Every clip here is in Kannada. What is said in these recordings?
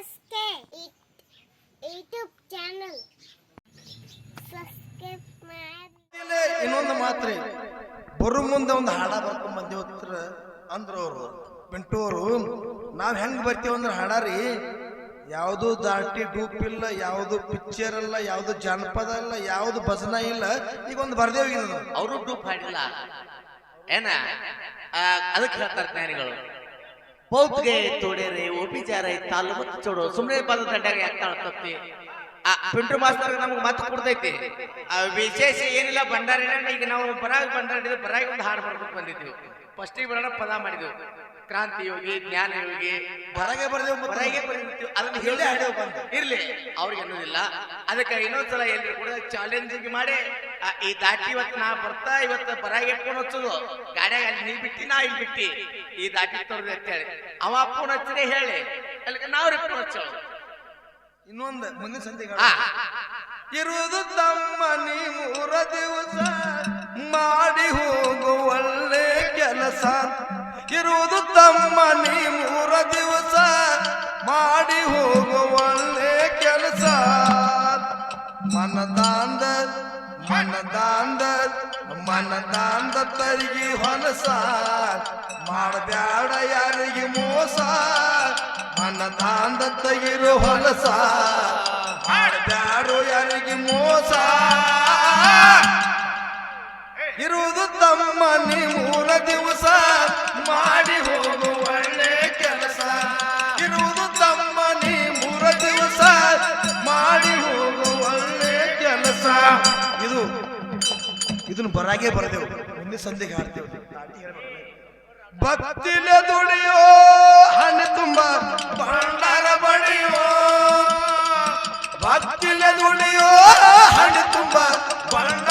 ಎಸ್ಕೆ ಯೂಟ್ಯೂಬ್ ಚಾನಲ್ ಸಬ್ಸ್ಕ್ರೈಬ್ ಮಾಡಿ ಇನ್ನೊಂದು ಮಾತ್ರೆ. ಬರು ಮುಂದೆ ಒಂದು ಹಾಡ ಬರ್ಕೊಂಡ್ ಬಂದೇವ್ ಹೋಗ್ತಾರ ಅಂದ್ರ ಅವರು ಪಿಂಟೋರು ನಾವ್ ಹೆಂಗ್ ಬರ್ತೀವಿ ಅಂದ್ರೆ ಹಾಡ ರೀ ಯಾವುದು ದಾಟಿ ಡೂಪ್ ಇಲ್ಲ ಯಾವುದು ಪಿಕ್ಚರ್ ಇಲ್ಲ ಯಾವುದು ಜಾನಪದ ಇಲ್ಲ ಯಾವುದು ಭಜನ ಇಲ್ಲ ಈಗ ಒಂದು ಬರ್ದೇವ್ ಈಗ ಅವರು ಡೂಪ್ ಹಾಡಿಲ್ಲ. ಏನ? ಅದಕ್ಕೆ ಹೇಳ್ತಾರೆ ಜ್ಞಾನಿಗಳು. ಪೌತ್ಗೆ ತೋಡೇರೆ ಒಪಿಚಾರ ತಾಲು ಮತ್ತು ಚೋಡು ಸುಮ್ಮನೆ ಬಂದ ದಂಡ್ಯಾಗ ಯಾಕೆ ತಾಳ್ತತಿ ಆ ಪಿಂಟ್ರು ಮಾಸ್ತರ್ ನಮ್ಗೆ ಮತ್ತೆ ಕೊಡ್ತೈತಿ ಆ, ವಿಶೇಷ ಏನಿಲ್ಲ ಭಂಡಾರಿನ ಈಗ ನಾವು ಬರಾಗ ಭಂಡಾರ ಬರಾಗ ಒಂದು ಹಾಡು ಬರ್ಬೇಕು ಬಂದಿದ್ವಿ. ಫಸ್ಟಿಗೆ ಬರೋಣ ಪದ ಮಾಡಿದ್ವಿ. ಕ್ರಾಂತಿ ಯೋಗಿ ಜ್ಞಾನ ಯೋಗಿ ಹೊರಗೆ ಬರ್ದೇವ್ ಹೊರಗೆ ಬರೀತೀವಿ ಅದನ್ನ ಹೇಳಿ ಆಡೇವು ಬಂತ ಬಂದು. ಇರ್ಲಿ ಅವ್ರಿಗೆ ಅನ್ನೋದಿಲ್ಲ. ಅದಕ್ಕೆ ಇನ್ನೊಂದ್ಸಲ ಎಲ್ರು ಕೂಡ ಚಾಲೆಂಜಿಂಗ್ ಮಾಡಿ ಈ ದಾಟಿ ಇವತ್ತು ನಾ ಬರ್ತಾ ಇವತ್ತು ಬರಾಗ ಇಟ್ಕೊಂಡು ಹಚ್ಚೋದು ಗಾಡಿಯಾಗ ಅಲ್ಲಿ ನೀ ಬಿಟ್ಟಿ ನಾ ಇಲ್ಲಿ ಬಿಟ್ಟಿ. ಈ ದಾಟಿ ತೋರ್ದು ಅಂತ ಹೇಳಿ. ಅವ ಫೋನ್ ಹಚ್ಚಿದ್ರೆ ಹೇಳಿ. ಅಲ್ಲಿ ನಾವು ರಿಪೋರ್ಟ್ ಹಚ್ಚೋದು ಇನ್ನೊಂದು ಮುಂದಿನ ಸಂತೆ ಇರುವುದು ತಮ್ಮ ನೀ ಮೂರ ದಿವಸ ಮಾಡಿ ಹೋಗು ಒಳ್ಳೆ ಕೆಲಸ. ಮನದಾಂದ ಮನದಾಂದ ಮನದಾಂದ ತರಿಗೆ ಹೊಲಸ. ಮಾಡಬ್ಯಾಡ ಯಾರಿಗೆ ಮೋಸ. ಮನದಾಂದ ತೆಗಿರು ಹೊಲಸ. ಮಾಡಬ್ಯಾಡು ಯಾರಿಗೆ ಮೋಸ. ಇರುವುದು ತಮ್ಮ ನೀ ಮೂರ ದಿವಸ. ಮಾಡಿ ಹೋಗು ಒಳ್ಳೆ ಕೆಲಸ. ಇರುವುದು ತಮ್ಮ ನೀ ಮೂರ ದಿವಸ. ಮಾಡಿ ಹೋಗು ಒಳ್ಳೆ ಕೆಲಸ. ಇದು, ಇದನ್ನು ಬರಾಗೆ ಬರದೆವು. ಮುಂದೆ ಸಂಧಿಗೆ ಹಾಡ್ತೇವೆ. ಭಕ್ತಿಲೆ ದುಡಿಯೋ ಹಣ್ಣು ತುಂಬ, ಭಂಡಾರ ಬಡಿಯೋ. ಭಕ್ತಿಲೆ ದುಡಿಯೋ ಹಣ್ಣು ತುಂಬ, ಭಂಡಾರ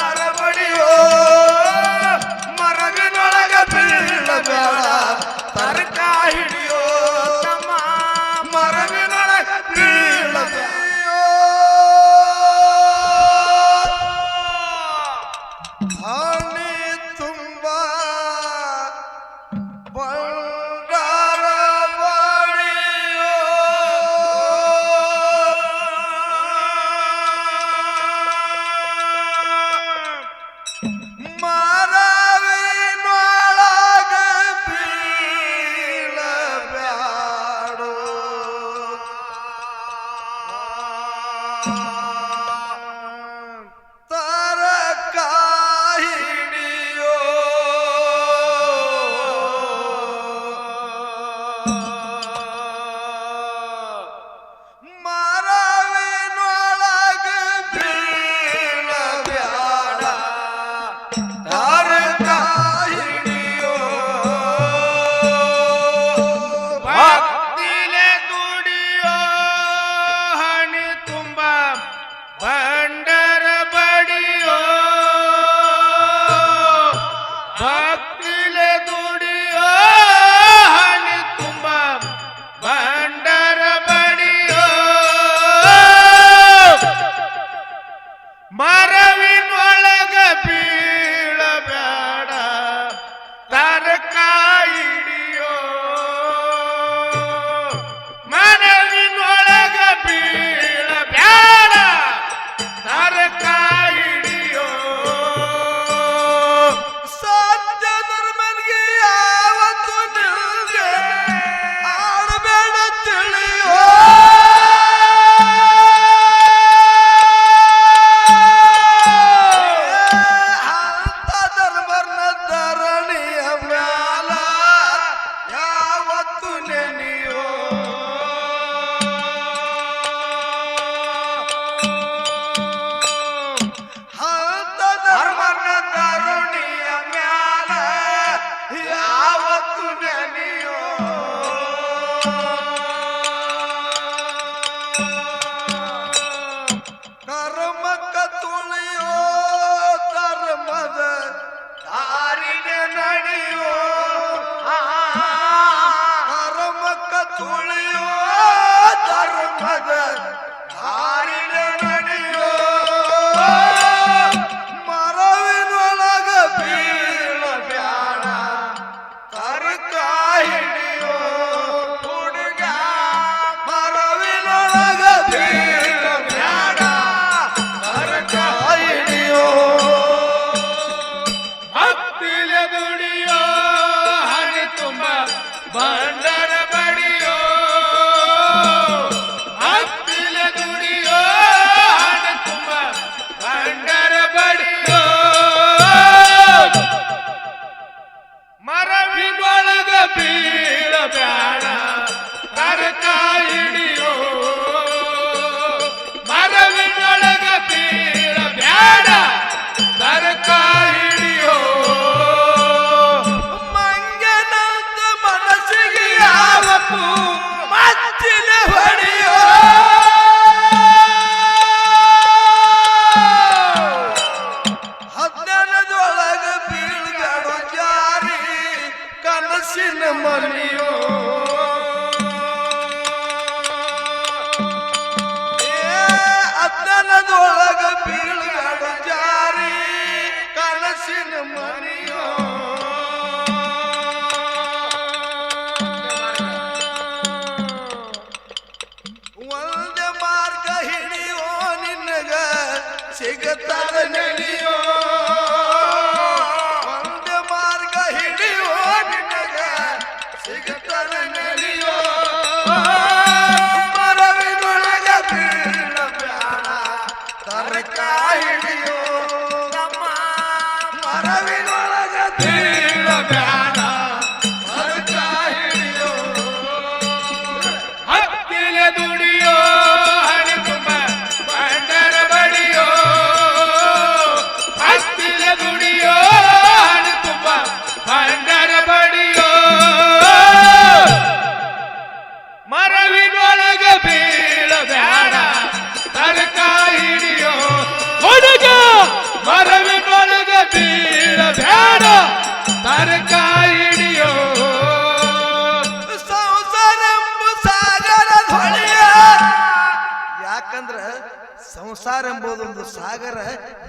ಸಂಸಾರ ಎಂಬುದೊಂದು ಸಾಗರ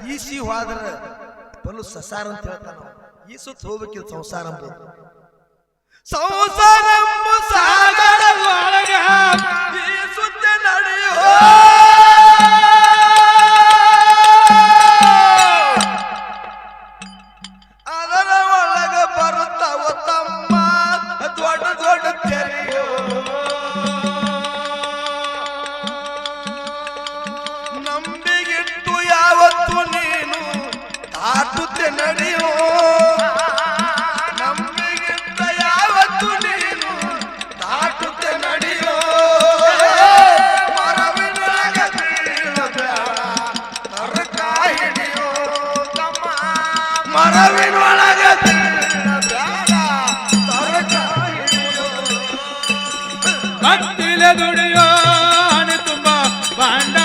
ಈಸಿ ಹೋದ್ರ ಬಲು ಸಸಾರ ಅಂತ ಹೇಳ್ತಾನ ಈಸುತ್ತ ಹೋಗ್ಬೇಕಿದ್ ಸಂಸಾರ ಎಂಬುದು. ಸಂಸಾರ ಸಾಗರ ನಡೆಯೋ ದುಡಿಯೋನು ತುಂಬ ಬಾಂಡ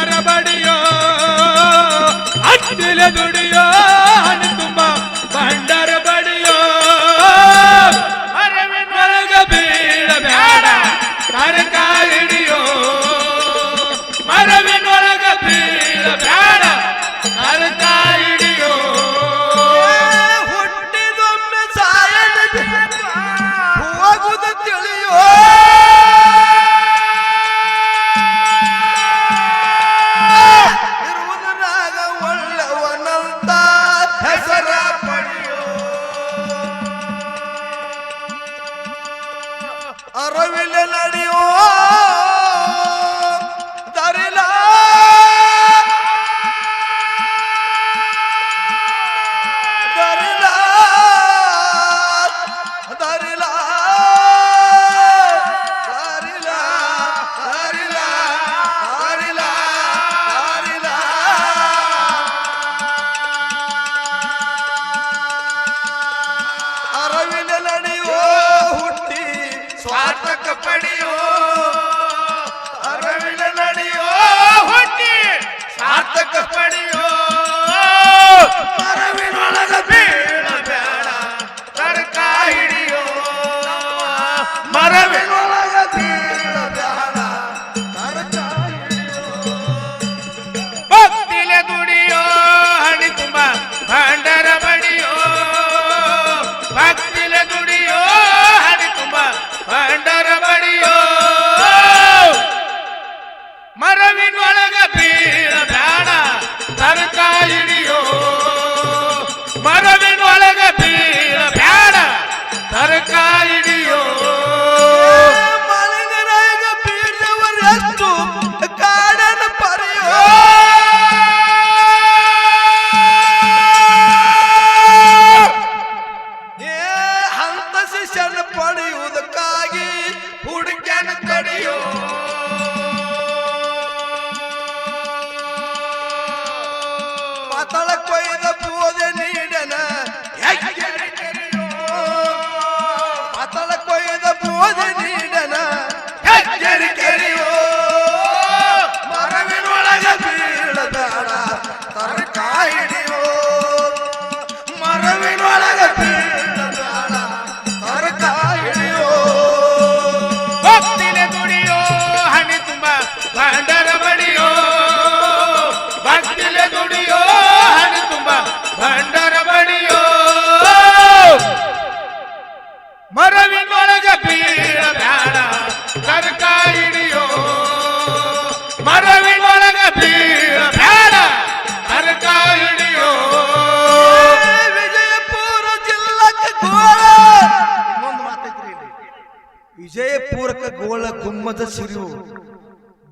ಗೋಳ ಗುಮ್ಮದ ಸಿರಿವು.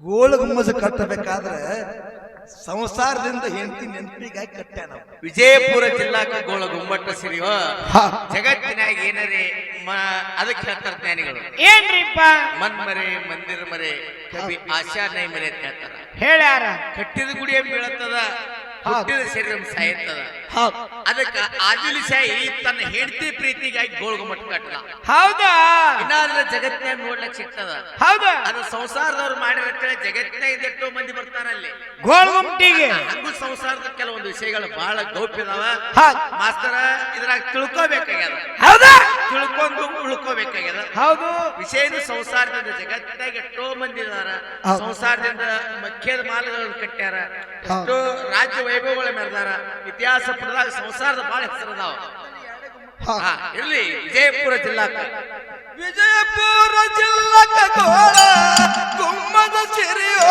ಗೋಳ ಗುಮ್ಮದ ಕಟ್ಟಬೇಕಾದ್ರೆ ಸಂಸಾರದಿಂದ ಹೆಂಡತಿ ನೆನಪಿಗಾಗಿ ಕಟ್ಟ್ಯಾನ ಅವ. ವಿಜಯಪುರ ಜಿಲ್ಲಾಕ ಗೋಳ ಗುಮ್ಮಟ್ಟ ಸಿರಿಯೋ. ಜಗತ್ತಿನಾಗ ಏನರೇ ಮ ಅದಕ್ಕೆ ಹೇಳ್ತಾರ ಜ್ಞಾನಿಗಳು. ಏನ್ರಿಪ್ಪ? ಮನ್ಮರೆ ಮಂದಿರ ಮರೆ ಕವಿ ಆಶಾ ನೈ ಮರೆ ಅಂತ ಹೇಳ್ತಾರ. ಹೇಳ್ಯಾರ? ಕಟ್ಟಿದ ಗುಡಿಯ ಬೀಳತ್ತದ? ಹುಟ್ಟಿದ ಶರೀರ ಸಾಯತ್ತದ ಹೌದ್. ಅದಕ್ಕ ಆದಿಲಶಾಹಿ ತನ್ನ ಹೆಂಡತಿ ಪ್ರೀತಿಗಾಗಿ ಗೋಳ ಕಟ್ಟಲ ಹೌದಾ? ಇನ್ನಾದ್ರೆ ಜಗತ್ತಿನ ನೋಡ್ಲಕ್ ಸಿಗ್ತದ? ಹೌದಾ. ಅದು ಸಂಸಾರದವ್ರು ಮಾಡಿರತ್ತೆ ಜಗತ್ತಿನಾಗ ಇದೆಷ್ಟೋ ಮಂದಿ ಬರ್ತಾರ ಅಲ್ಲಿ. ಗೋಳ್ಗುಮ್ಟಿಗೆ ಹಂಗು ಸಂಸಾರದ ಕೆಲವೊಂದು ವಿಷಯಗಳು ಬಹಳ ಗೌಪ್ಯದವ. ಮಾಸ್ತರ ಇದ್ರಾಗ ತಿಳ್ಕೋಬೇಕಾಗ್ಯದ. ಹೌದಾ? ತಿಳ್ಕೊಂಡು ಉಳ್ಕೋಬೇಕಾಗ್ಯದ. ಹೌದು. ವಿಷಯ ಸಂಸಾರದಿಂದ ಜಗತ್ತಿನಾಗ ಎಷ್ಟೋ ಮಂದಿ ಇದಾರ. ಸಂಸಾರದಿಂದ ಮಖ್ಯದ ಮಾಲಗಳನ್ನು ಕಟ್ಟ್ಯಾರ. ಎಷ್ಟೋ ರಾಜ್ಯ ವೈಭವಗಳ ಮೆರೆದಾರ ಇತಿಹಾಸ ಪುಟದಾಗ ಸಂಸಾರದ ಬಹಳ ಹೆಸರದಾವ ಹಾ. ಇರ್ಲಿ ವಿಜಯಪುರ ಜಿಲ್ಲಾಕ ವಿಜಯಪುರ ಜಿಲ್ಲಾಕ ಗೋಳ ಗುಮ್ಮದ ಸಿರಿಯೋ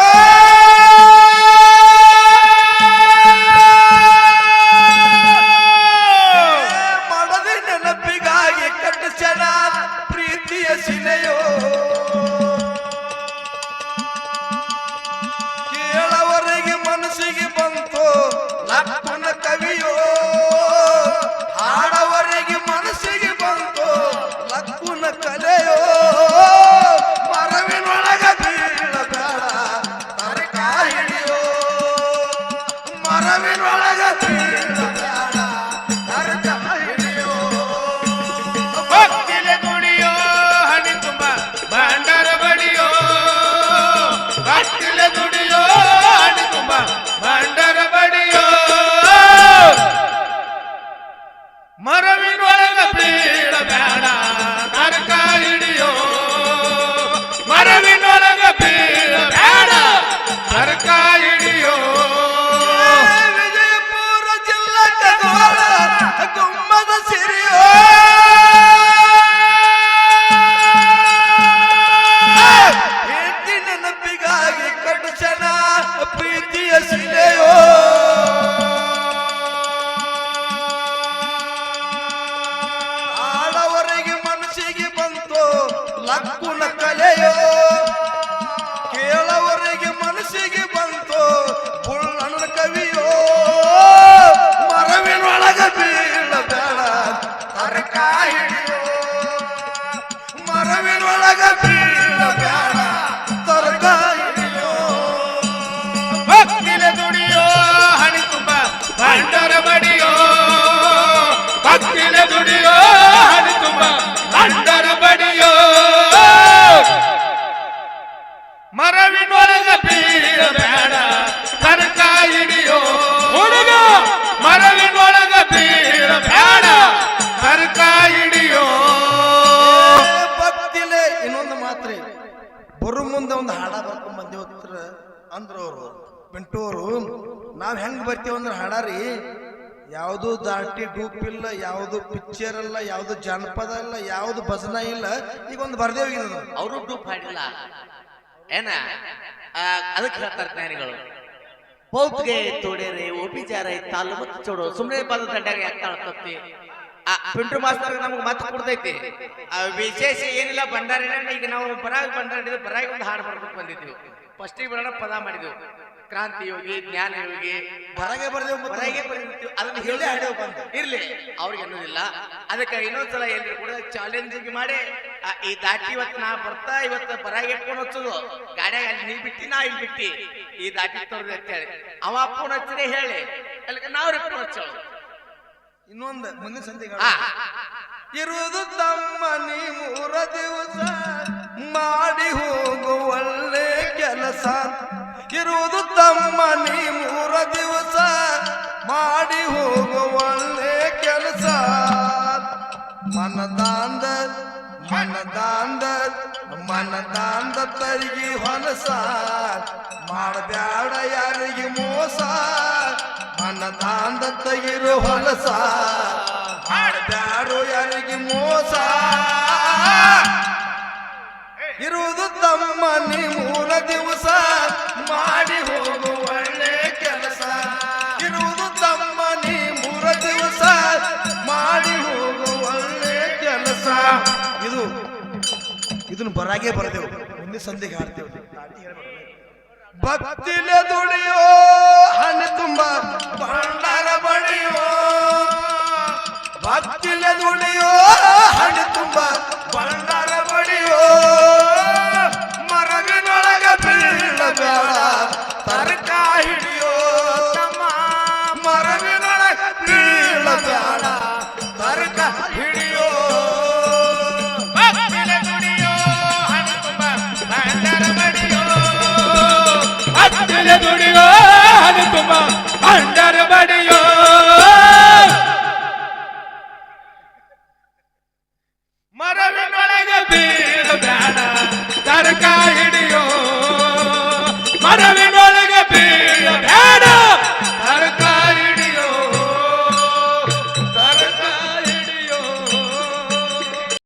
mi no alegría. ಮಾತ್ರೆ, ಬರು ಮುಂದೆ ಒಂದು ಹಾಡ ಬರ್ಕೊಂಡ್ ಬಂದೇವ್ ಹತ್ರ ಅಂದ್ರ ಅವರು ನಾವ್ ಹೆಂಗ್ ಬರ್ತೀವಿ ಅಂದ್ರೆ ಹಾಡ ರೀ, ಯಾವುದು ದಾಟಿ ಡೂಪ್ ಇಲ್ಲ ಯಾವುದು ಪಿಕ್ಚರ್ ಅಲ್ಲ, ಯಾವುದು ಜಾನಪದ ಇಲ್ಲ ಯಾವುದು ಭಜನ ಇಲ್ಲ, ಈಗ ಒಂದು ಬರ್ದೇವ್ ಅವರು ಡೂಪ್ ಹಾಡಿಲ್ಲ. ಏನ? ಅದಕ್ಕೆ ಹೇಳ್ತಾರೆ ಜ್ಞಾನಿಗಳು. ಪೌತ್ಗೆ ತೋಡೇರೆ ಓಪಿಚಾರ ತಾಲು ಮತ್ತೆ ಚೋಡು ಸುಮ್ಮನೆ ಬಂದ ದಂಡ್ಯಾಗ ಯಾಕೆ ಆ ಪಿಂಟ್ರು ಮಾಸ್ತರ್ ನಮ್ಗೆ ಮತ್ತೆ ಕೊಡ್ತೈತಿ. ಆ ವಿಶೇಷ ಏನಿಲ್ಲ ಭಂಡಾರಿ ಈಗ ನಾವು ಬರಾಗ ಭಂಡಾರಿ ಬರಾಗ ಒಂದು ಹಾಡು ಬರ್ಬೇಕು ಬಂದಿದ್ವಿ. ಫಸ್ಟಿಗೆ ಬರೋಣ ಪದ ಮಾಡಿದ್ವಿ. ಕ್ರಾಂತಿ ಯೋಗಿ ಜ್ಞಾನ ಯೋಗಿ ಹೊರಗೆ ಬರ್ದೇವು ಹೊರಗೆ ಬರ್ದಿತ್ತು ಅದನ್ನ ಹೇಳಿ ಹಾಡೇವ್ ಬಂದು. ಇರ್ಲಿ. ಅವ್ರಿಗೆ ಅನ್ನೋದಿಲ್ಲ. ಅದಕ್ಕೆ ಇನ್ನೊಂದ್ಸಲ ಎಲ್ರು ಕೂಡ ಚಾಲೆಂಜಿಂಗ್ ಮಾಡಿ ಈ ದಾಟಿ ಇವತ್ತು ನಾ ಬರ್ತಾ ಇವತ್ತು ಬರಾಗ ಎಟ್ಕೊಂಡು ಹಚ್ಚೋದು ಗಾಡ್ಯಾಗ ಅಲ್ಲಿ ನೀ ಬಿಟ್ಟಿ ನಾ ಇಲ್ಲಿ ಬಿಟ್ಟಿ. ಈ ದಾಟಿ ತೋರ್ದು ಅಂತ ಹೇಳಿ ಅವ ಫೋನ್ ಹಚ್ಚಿದೆ ಹೇಳಿ. ಅಲ್ಲಿ ನಾವು ಫೋನ್ ಹಚ್ಚೋಳು ಇನ್ನೊಂದು ಮುಂದಿನ ಹಾ ಇರುವುದು ತಮ್ಮ ನೀ ಮೂರ ದಿವಸ ಮಾಡಿ ಹೋಗು ಒಳ್ಳೆ ಕೆಲಸ. ಇರುವುದು ತಮ್ಮ ನೀ ಮೂರ ದಿವಸ ಮಾಡಿ ಹೋಗು ಒಳ್ಳೆ ಕೆಲಸ. ಮನದಾಂದ ಮನದಾಂದ ಮನದಾಂದ ತರಿಗೆ ಹೊಲಸ. ಮಾಡಬ್ಯಾಡ ಯಾರಿಗೆ ಮೋಸ. ಮನದಾಂದ ತಗಿರು ಹೊಲಸ. ಬ್ಯಾಡು ಯಾರಿಗೆ ಮೋಸ. ಇರುವುದು ತಮ್ಮ ಮೂರ ದಿವಸ. ಮಾಡಿ ಹೋಗು ಒಳ್ಳೆ ಕೆಲಸ. ಇರುವುದು ತಮ್ಮ ಮೂರ ದಿವಸ. ಮಾಡಿ ಹೋಗು ಒಳ್ಳೆ ಕೆಲಸ. ಇದು ಇದನ್ನ ಬರಾಗೆ ಬರ್ದೇವು. ಮುಂದೆ ಸಂಧಿಗೆ ಹಾಡ್ತೇವೆ. ಭಕ್ತಿಲೆ ದುಡಿಯೋ ಹಣ್ಣು ತುಂಬ ಭಂಡಾರ ಬಡಿಯೋ ಭಕ್ತಿಲೆ ದುಡಿಯೋ ಹಣ್ಣು ತುಂಬ ಭಂಡಾರ